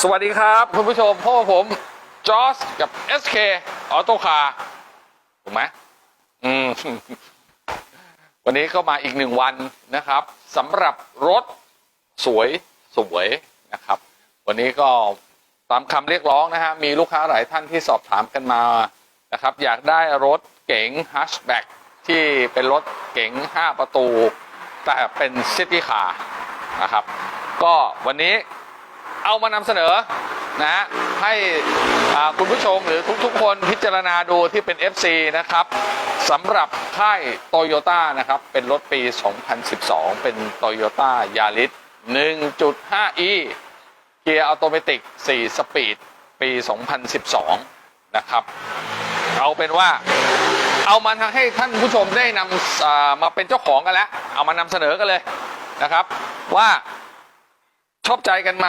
สวัสดีครับคุณผู้ชมพบกับผมจอสกับ SK ออโต้คาร์ถูกไหมอืมวันนี้ก็มาอีกหนึ่งวันนะครับสำหรับรถสวยสวยนะครับ วันนี้ก็ตามคำเรียกร้องนะฮะมีลูกค้าหลายท่านที่สอบถามกันมานะครับ อยากได้รถเก๋งฮัชแบ็กที่เป็นรถเก๋ง 5 ประตู แต่เป็นซิตี้คาร์นะครับ ก็วันนี้ เอามานำเสนอนะฮะให้คุณผู้ชมหรือทุกๆ คนพิจารณาดูที่เป็น FC นะครับสำหรับค่ายโตโยต้านะครับ เป็นรถปี 2012 เป็นโตโยต้ายาริส 1.5e เกียร์ออโตเมติก4สปีด ปี 2012 นะครับ เอาเป็นว่าเอามาให้ท่านผู้ชมได้นำมาเป็นเจ้าของกันแล้ว เอามานำเสนอกันเลยนะครับ ว่า ชอบใจกันไหม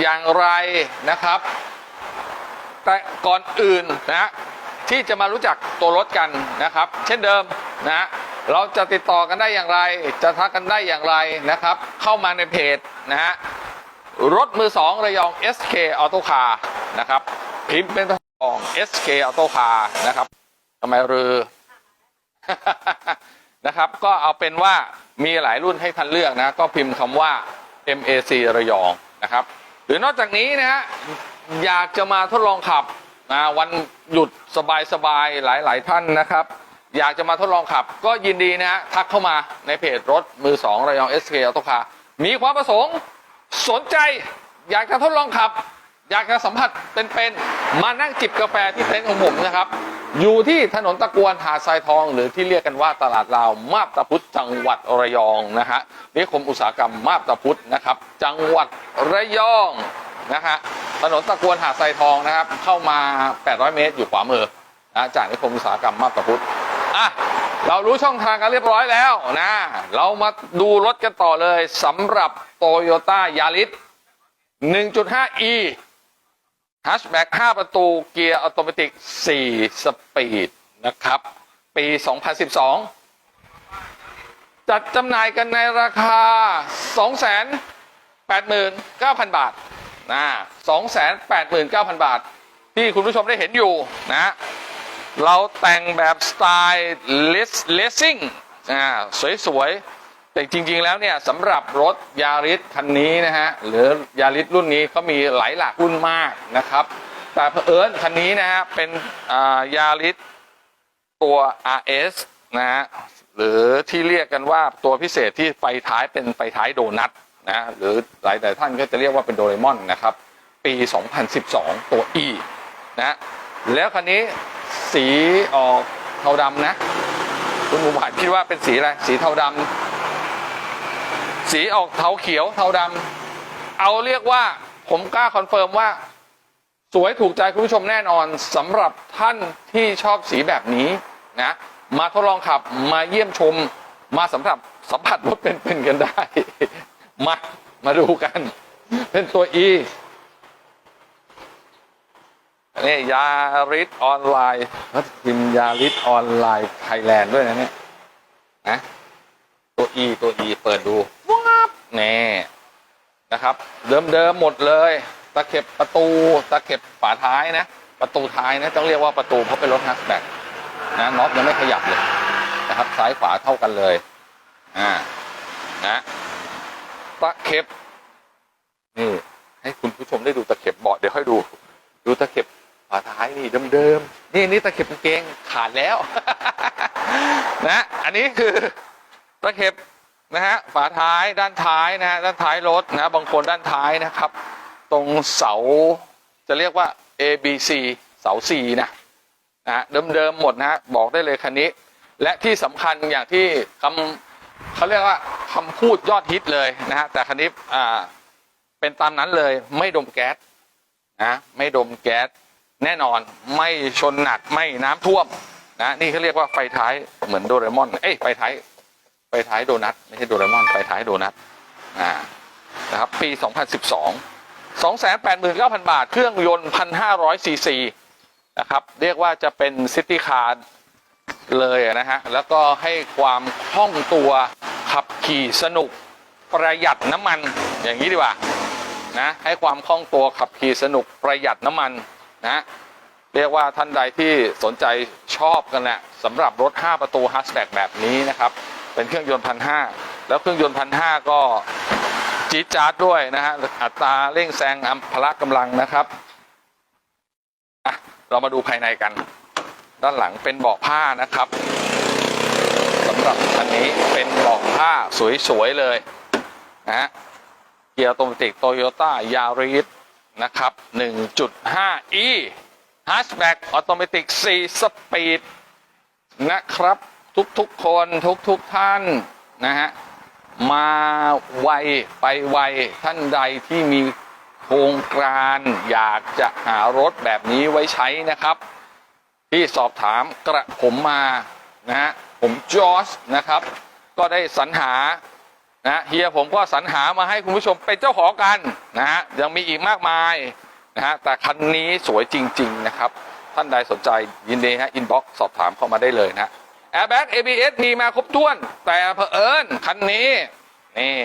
อย่างไรนะครับ แต่ก่อนอื่นนะที่จะมารู้จักตัวรถกันนะครับ เช่นเดิมนะเราจะติดต่อกันได้อย่างไร จะทักกันได้อย่างไรนะครับ เข้ามาในเพจนะฮะรถมือสองระยอง SK Auto Car นะครับพิมพ์เป็นตัวของ SK Auto Car นะครับทำไมรือนะครับ ก็เอาเป็นว่ามีหลายรุ่นให้ท่านเลือกนะ ก็พิมพ์คำว่า MAC ระยองนะครับ หรือนอกจากนี้นะฮะอยากจะมาทดลองขับนะวันหยุดสบายๆหลายๆท่านนะครับ อยากจะมาทดลองขับ ก็ยินดีนะฮะทักเข้ามาในเพจรถมือสองระยอง SK ออโตคามีความประสงค์สนใจอยากจะทดลองขับ อยากจะสัมผัสเป็นๆมานั่งจิบกาแฟที่เต็นท์ของผมนะครับ อยู่ที่ถนนตะกวนหาดทรายทอง หรือที่เรียกกันว่าตลาดลาวมาบตาพุธจังหวัดระยองนะฮะนิคมอุตสาหกรรมมาบตาพุธนะครับ จังหวัดระยองนะฮะถนนตะกวนหาดทรายทองนะครับ เข้ามา 800 เมตรอยู่ขวามือนะจากนิคมอุตสาหกรรมมาบตาพุธอะเรารู้ช่องทางกันเรียบร้อยแล้วนะ เรามาดูรถกันต่อเลยสำหรับโตโยต้ายาริส 1.5e ฮัชแบ็ก5ประตูเกียร์ออโตเมติ4สปีดนะครับ ปี 2012 จัดจำหน่ายกันในราคา 289,000 บาทนะ289,000 บาท ที่คุณผู้ชมได้เห็นอยู่นะ เราแต่งแบบสไตล์เลสซิ่งอ่าสวยๆ แต่จริงๆแล้วเนี่ยสำหรับรถยาริสคันนี้นะฮะหรือยาริสรุ่นนี้เขามีหลายหลากรุ่นมากนะครับ แต่เผอิญคันนี้นะฮะเป็นยาริสตัว RS นะฮะหรือที่เรียกกันว่าตัวพิเศษที่ไฟท้ายเป็นไฟท้ายโดนัทนะฮะหรือหลายแต่ท่านก็จะเรียกว่าเป็นโดเรมอนนะครับ ปี 2012 ตัว E นะแล้วคันนี้สีออกเทาดำนะ คุณหมูหวานคิดว่าเป็นสีอะไร สีเทาดำ สีออกเทาเขียวเทาดำเอาเรียกว่าผมกล้าคอนเฟิร์มว่า สวยถูกใจคุณผู้ชมแน่นอนสำหรับท่านที่ชอบสีแบบนี้นะมาทดลองขับมาเยี่ยมชมมาสัมผัสสัมผัสรถเป็นๆกันได้ มามาดูกัน เป็นตัว E นี่ยาริสออนไลน์เขาพิมพ์ยาริสออนไลน์ไทยแลนด์ด้วยนะเนี่ยนะ ตัว E ตัว E เปิดดูวับนี่นะครับ เดิมๆหมดเลย ตะเข็บประตูตะเข็บฝาท้ายนะ ประตูท้ายนะต้องเรียกว่าประตูเพราะเป็นรถฮัสแบ็กนะน็อตยังไม่ขยับเลยนะครับซ้ายขวาเท่ากันเลยอ่านะตะเข็บนี่ให้คุณผู้ชมได้ดูตะเข็บเบาะเดี๋ยวค่อยดู ดูตะเข็บฝาท้ายนี่เดิมๆนี่นี่ตะเข็บกางเกงขาดแล้ว นะ อันนี้คือ ตะเข็บนะฮะฝาท้ายด้านท้ายนะฮะด้านท้ายรถนะบางคนด้านท้ายนะครับ ตรงเสาจะเรียกว่า A B C เสา C นะนะฮะเดิมๆหมดนะฮะบอกได้เลยคันนี้ และที่สำคัญอย่างที่คำเขาเรียกว่าคำพูดยอดฮิตเลยนะฮะแต่คันนี้อ่าเป็นตามนั้นเลยไม่ดมแก๊สนะไม่ดมแก๊สแน่นอนไม่ชนหนักไม่น้ำท่วมนะนี่เขาเรียกว่าไฟท้ายเหมือนโดเรมอนเอ้ยไฟท้าย ไฟท้ายโดนัทไม่ใช่โดเรมอนไฟท้ายโดนัทอ่านะครับปี 2012 289,000 บาท เครื่องยนต์ 1,500 ซีซี นะครับ เรียกว่าจะเป็นซิตี้คาร์เลยนะฮะ แล้วก็ให้ความคล่องตัวขับขี่สนุกประหยัดน้ำมันอย่างนี้ดีกว่านะให้ความคล่องตัวขับขี่สนุกประหยัดน้ำมันนะเรียกว่าท่านใดที่สนใจชอบกันแหละสำหรับรถ 5 ประตูฮัสแบ็กแบบนี้นะครับ เป็นเครื่องยนต์พันห้าแล้วเครื่องยนต์พันห้าก็จี๊ดจ๊าดด้วยนะฮะอัตราเร่งแซงอัมพละกำลังนะครับอะเรามาดูภายในกัน ด้านหลังเป็นเบาะผ้านะครับสำหรับคันนี้เป็นเบาะผ้าสวย ๆ เลยนะฮะเกียร์ออโตมติกโตโยต้ายาริสนะครับ 1.5e Hatchback Automatic 4 Speed นะครับ ทุกๆคนทุกๆท่านนะฮะมาไวไปไวท่านใดที่มีโครงการอยากจะหารถแบบนี้ไว้ใช้นะครับ ที่สอบถามกระผมมานะฮะผมจอร์จนะครับ ก็ได้สรรหานะเฮียผมก็สรรหามาให้คุณผู้ชมเป็นเจ้าของกันนะฮะยังมีอีกมากมายนะฮะแต่คันนี้สวยจริง ๆ นะครับ ท่านใดสนใจยินดีฮะอินบ็อกซ์สอบถามเข้ามาได้เลยนะ แอร์แบ็ก ABS มีมาครบถ้วน แต่เผอิญคันนี้ นี่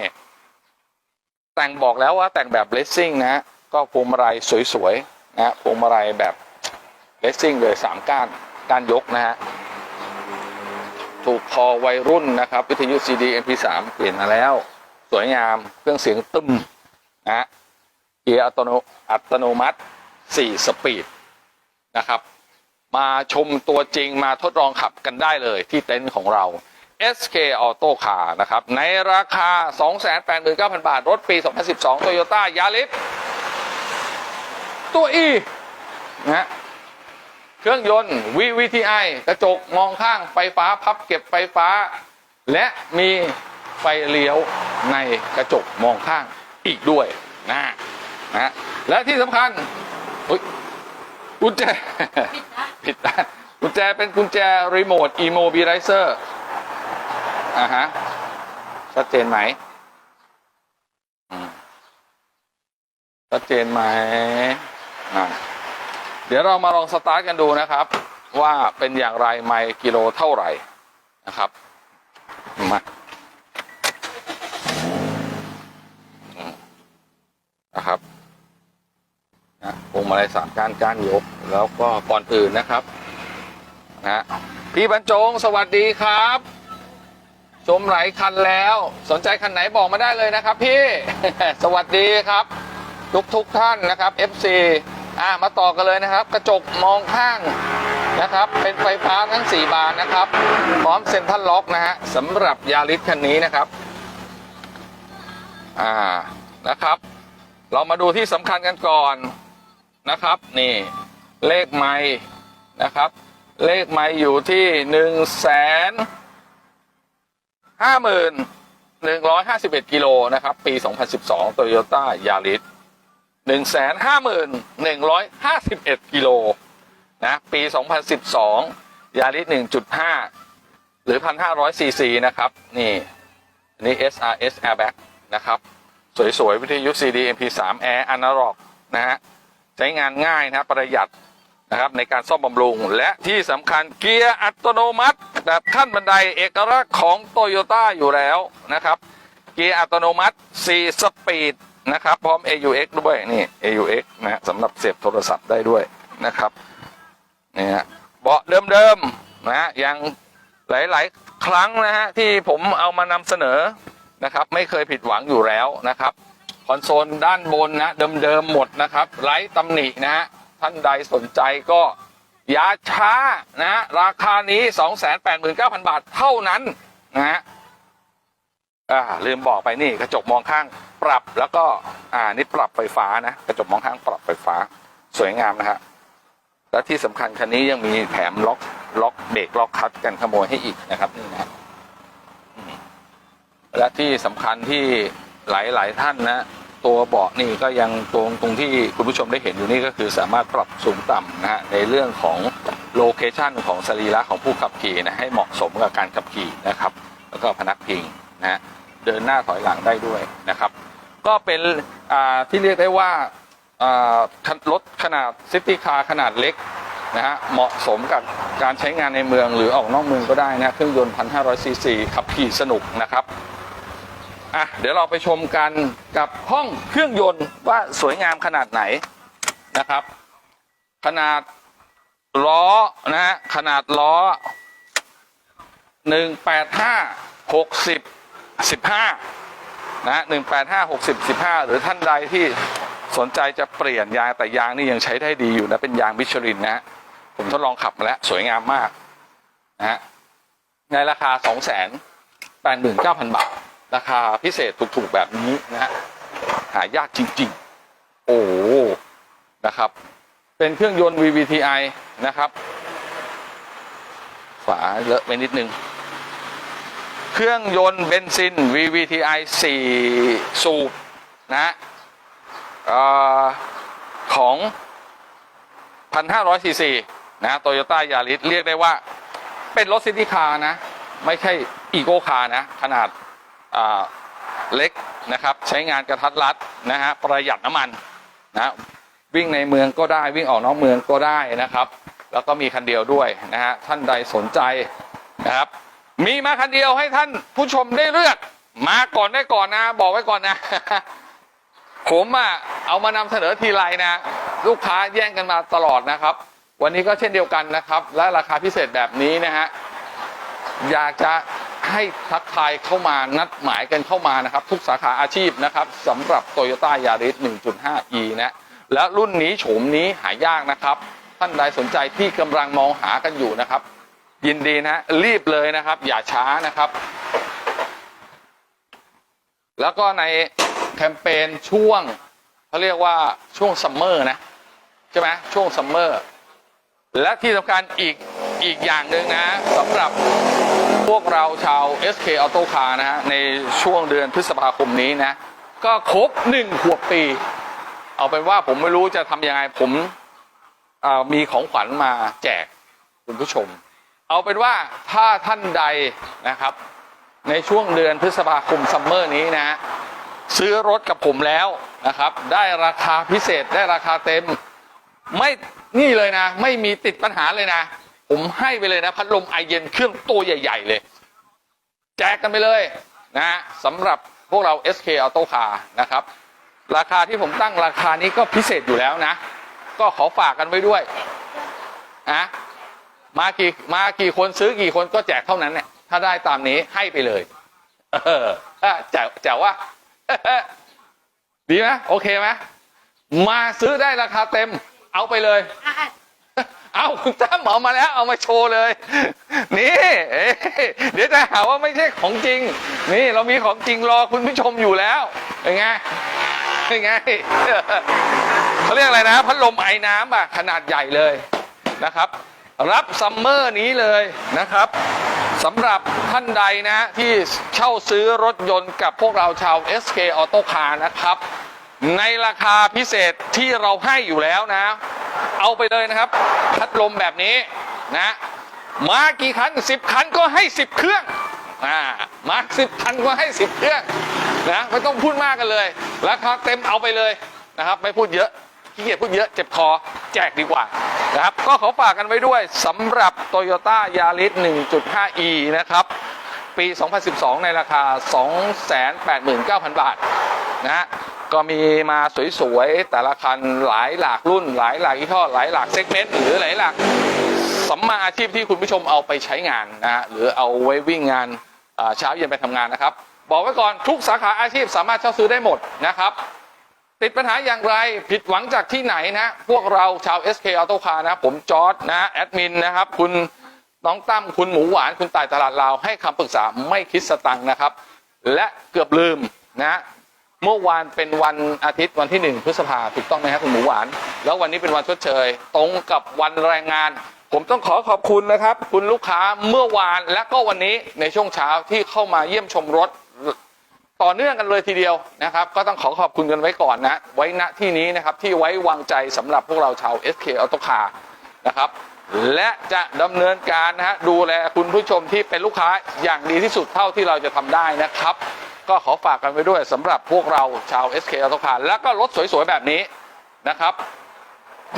แต่งบอกแล้วว่าแต่งแบบเลสซิ่งนะฮะ ก็พวงมาลัยสวยๆนะพวงมาลัยแบบเลสซิ่งเลยสามก้านก้านยกนะฮะ ถูกคอวัยรุ่นนะครับ วิทยุ CD MP3 เปลี่ยนมาแล้ว สวยงามเครื่องเสียงตึมนะฮะเกียร์อัตโนอัตโนมัติ 4 สปีดนะครับ มาชมตัวจริงมาทดลองขับกันได้เลยที่เต็นท์ของเรา SK Auto Car นะครับ ในราคา 289,000 บาท รถปี 2012 Toyota Yaris ตัว E นะฮะเครื่องยนต์ VVTi กระจกมองข้างไฟฟ้าพับเก็บไฟฟ้า และมีไฟเลี้ยวในกระจกมองข้างอีกด้วยนะนะและที่สำคัญอุ๊ย กุญแจ ผิดนะกุญแจเป็นกุญแจรีโมทอีโมบิไ i เซอร์อ่าฮะ ชัดเจนไหมอืมชัดเจนไหมอ่าเดี๋ยวเรามาลองสตาร์ทกันดูนะครับ ว่าเป็นอย่างไรไมล์กิโลเท่าไหร่นะครับมาอืมนะครับ นะพวงมาลัยสามก้านก้านยก แล้วก็ก่อนอื่นนะครับนะพี่บรรจงสวัสดีครับ ชมหลายคันแล้ว สนใจคันไหนบอกมาได้เลยนะครับพี่สวัสดีครับ ทุกทุกท่านนะครับ FC อ่ามาต่อกันเลยนะครับ กระจกมองข้างนะครับ เป็นไฟฟ้าทั้ง 4 บานนะครับ พร้อมเซ็นทรัลล็อกนะฮะสำหรับยาริสคันนี้นะครับอ่านะครับ เรามาดูที่สำคัญกันก่อน นะครับ นี่เลขไม้นะครับ เลขไม้อยู่ที่หนึ่งแสนห้าหมื่นหนึ่งร้อยห้าสิบเอ็ดกิโลนะครับ ปี2012 Toyota Yaris หนึ่งแสนห้าหมื่นหนึ่งร้อยห้าสิบเอ็ดกิโลนะปี2012ยาริส1.5หรือ1,500ซีซีนะครับ นี่อันนี้ SRS Airbag นะครับ สวยๆ วิทยุ CD MP3 Air Analog นะฮะ ใช้งานง่ายนะประหยัดนะครับในการซ่อมบำรุง และที่สำคัญเกียร์อัตโนมัติแบบขั้นบันไดเอกลักษณ์ของโตโยต้าอยู่แล้วนะครับเกียร์อัตโนมัติ 4 สปีดนะครับพร้อม AUX ด้วยนี่ AUX นะสำหรับเสียบโทรศัพท์ได้ด้วยนะครับนี่ฮะเบาะเดิมๆนะฮะยังหลายๆ ครั้งนะฮะที่ผมเอามานำเสนอนะครับ ไม่เคยผิดหวังอยู่แล้วนะครับ คอนโซลด้านบนนะเดิมๆหมดนะครับไร้ตำหนินะฮะท่านใดสนใจก็อย่าช้านะฮะราคานี้ 289,000 บาทเท่านั้นนะฮะอ่าลืมบอกไปนี่กระจกมองข้างปรับแล้วก็อ่านี่ปรับไฟฟ้านะกระจกมองข้างปรับไฟฟ้าสวยงามนะฮะและที่สำคัญคันนี้ยังมีแถมล็อกล็อกเบรกล็อกคัดกันขโมยให้อีกนะครับนี่นะและที่สำคัญที่ หลายๆท่านนะ ตัวเบาะนี่ก็ยังตรงตรงที่คุณผู้ชมได้เห็นอยู่นี่ก็คือสามารถปรับสูงต่ำนะฮะในเรื่องของโลเคชันของสรีระของผู้ขับขี่นะให้เหมาะสมกับการขับขี่นะครับ แล้วก็พนักพิงนะฮะเดินหน้าถอยหลังได้ด้วยนะครับ ก็เป็นอ่าที่เรียกได้ว่าอ่ารถขนาดซิตี้คาร์ขนาดเล็กนะฮะเหมาะสมกับการใช้งานในเมืองหรือออกนอกเมืองก็ได้นะเครื่องยนต์ 1,500ซีซีขับขี่สนุกนะครับ อะเดี๋ยวเราไปชมกันกับห้องเครื่องยนต์ว่าสวยงามขนาดไหนนะครับ ขนาดล้อนะฮะขนาดล้อหนึ่งแปดห้าหกสิบสิบห้านะหนึ่งแปดห้าหกสิบสิบห้าหรือท่านใดที่สนใจจะเปลี่ยนยางแต่ยางนี่ยังใช้ได้ดีอยู่นะเป็นยางมิชลินนะฮะผมทดลองขับมาแล้วสวยงามมากนะฮะในราคาสองแสนแปดหมื่นเก้าพันบาท ราคาพิเศษถูกๆแบบนี้นะฮะหายากจริงๆ โอ้โหนะครับ เป็นเครื่องยนต์ VVTi นะครับ ฝาเลอะไปนิดนึง เครื่องยนต์เบนซิน VVTi 4 สูบนะออของ 1,500ซีซีนะโตโยต้ายาริสเรียกได้ว่า เป็นรถซิตี้คาร์นะ ไม่ใช่อีโก้คาร์นะ ขนาด เล็กนะครับใช้งานกระทัดรัดนะฮะประหยัดน้ำมันนะวิ่งในเมืองก็ได้วิ่งออกนอกเมืองก็ได้นะครับ แล้วก็มีคันเดียวด้วยนะฮะท่านใดสนใจนะครับ มีมาคันเดียวให้ท่านผู้ชมได้เลือกมาก่อนได้ก่อนนะ บอกไว้ก่อนนะผมอะเอามานำเสนอทีไรนะ ลูกค้าแย่งกันมาตลอดนะครับ วันนี้ก็เช่นเดียวกันนะครับ และราคาพิเศษแบบนี้นะฮะอยากจะ ให้ทักทายเข้ามานัดหมายกันเข้ามานะครับ ทุกสาขาอาชีพนะครับสำหรับ t o y ยต้ายาริส 1.5e นะและรุ่นนี้โฉมนี้หายากนะครับ ท่านใดสนใจที่กำลังมองหากันอยู่นะครับ ยินดีนะรีบเลยนะครับ อย่าช้านะครับ แล้วก็ในแคมเปญช่วงเขาเรียกว่าช่วงซัมเมอร์นะ ใช่ไหมช่วงซัมเมอร์และที่สำคัญอีก อีกอย่างหนึ่งนะสำหรับพวกเราชาว SK Auto Car นะฮะในช่วงเดือนพฤษภาคมนี้นะ ก็ครบหนึ่งขวบปี เอาเป็นว่าผมไม่รู้จะทำยังไงผมมีของขวัญมาแจกคุณผู้ชม เอาเป็นว่าถ้าท่านใดนะครับ ในช่วงเดือนพฤษภาคมซัมเมอร์นี้นะซื้อรถกับผมแล้วนะครับ ได้ราคาพิเศษได้ราคาเต็ม ไม่นี่เลยนะ ไม่มีติดปัญหาเลยนะ ผมให้ไปเลยนะ พัดลมไอเย็นเครื่องตัวใหญ่ ๆ เลย แจกกันไปเลยนะฮะสำหรับพวกเรา SK Auto Car นะครับ ราคาที่ผมตั้งราคานี้ก็พิเศษอยู่แล้วนะ ก็ขอฝากกันไว้ด้วยนะมากี่มากี่คนซื้อกี่คนก็แจกเท่านั้นเนี่ยถ้าได้ตามนี้ให้ไปเลย เออแจ๋วแจ๋วว่าดีไหมโอเคไหมมาซื้อได้ราคาเต็ม เอาไปเลย เอาคุณตั้มเอมาแล้วเอามาโชว์เลย นี่เดี๋ยวจะหาว่าไม่ใช่ของจริง นี่เรามีของจริงรอคุณผู้ชมอยู่แล้วเป็นไงเป็นไงเขาเรียกอะไรนะพัดลมไอ้น้ำอะขนาดใหญ่เลยนะครับ รับซัมเมอร์นี้เลยนะครับสำหรับท่านใดนะที่เช่าซื้อรถยนต์กับพวกเราชาว SK Auto Car นะครับ ในราคาพิเศษที่เราให้อยู่แล้วนะ เอาไปเลยนะครับ พัดลมแบบนี้นะมากี่คันสิบคันก็ให้สิบเครื่องอ่ามาสิบคันก็ให้สิบเครื่องนะไม่ต้องพูดมากกันเลยราคาเต็มเอาไปเลยนะครับ ไม่พูดเยอะขี้เกียจพูดเยอะเจ็บคอแจกดีกว่านะครับ ก็ขอฝากกันไว้ด้วยสำหรับ Toyota Yaris 1.5e นะครับ ปี 2012 ในราคา 289,000 บาทนะฮะ ก็มีมาสวยๆ แต่ละคันหลายหลากรุ่น หลายหลากยี่ห้อหลายหลากเซกเมนต์หรือหลายหลากสัมมาอาชีพที่คุณผู้ชมเอาไปใช้งานนะฮะหรือเอาไว้วิ่งงานเช้าเย็นไปทำงานนะครับ บอกไว้ก่อนทุกสาขาอาชีพสามารถเช่าซื้อได้หมดนะครับ ติดปัญหาอย่างไรผิดหวังจากที่ไหนนะ พวกเราชาว SK Auto Car นะผมจอร์ดนะแอดมินนะครับคุณน้องตั้มคุณหมูหวานคุณต่ายตลาดลาวให้คำปรึกษาไม่คิดสตังค์นะครับ และเกือบลืมนะ เมื่อวานเป็นวันอาทิตย์วันที่หนึ่งพฤษภาถูกต้องไหมครับคุณหมูหวาน แล้ววันนี้เป็นวันชดเชย ตรงกับวันแรงงาน ผมต้องขอขอบคุณนะครับ คุณลูกค้าเมื่อวานและก็วันนี้ในช่วงเช้าที่เข้ามาเยี่ยมชมรถต่อเนื่องกันเลยทีเดียวนะครับ ก็ต้องขอขอบคุณกันไว้ก่อนนะ ไว้ณที่นี้นะครับที่ไว้วางใจสำหรับพวกเราชาว SK Auto Car นะครับและจะดำเนินการนะฮะดูแลคุณผู้ชมที่เป็นลูกค้าอย่างดีที่สุดเท่าที่เราจะทำได้นะครับ ก็ขอฝากกันไว้ด้วยสำหรับพวกเราชาว SK Auto Car แล้วก็รถสวยๆ แบบนี้นะครับ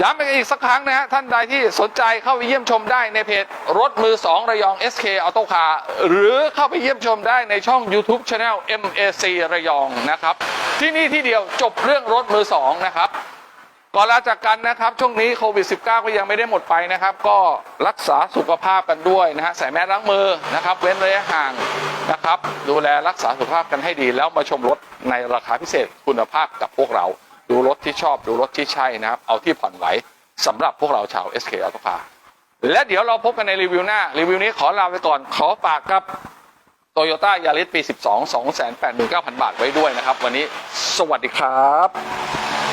ย้ำอีกสักครั้งนะฮะท่านใดที่สนใจเข้าไปเยี่ยมชมได้ในเพจรถมือ 2 ระยอง SK Auto Car หรือเข้าไปเยี่ยมชมได้ในช่อง YouTube Channel MAC ระยองนะครับ ที่นี่ที่เดียวจบเรื่องรถมือ 2 นะครับ ก่อนลาจากกันนะครับ ช่วงนี้โควิด -19 ก็ยังไม่ได้หมดไปนะครับ ก็รักษาสุขภาพกันด้วยนะฮะใส่แมสล้างมือนะครับ เว้นระยะห่างนะครับ ดูแลรักษาสุขภาพกันให้ดี แล้วมาชมรถในราคาพิเศษคุณภาพกับพวกเรา ดูรถที่ชอบดูรถที่ใช่นะครับ เอาที่ผ่อนไหวสำหรับพวกเราชาว SK Auto Car และเดี๋ยวเราพบกันในรีวิวหน้า รีวิวนี้ขอลาไปก่อนขอฝากกับโตโยต้ายาริสปี 12 289,000 บาทไว้ด้วยนะครับ วันนี้สวัสดีครับ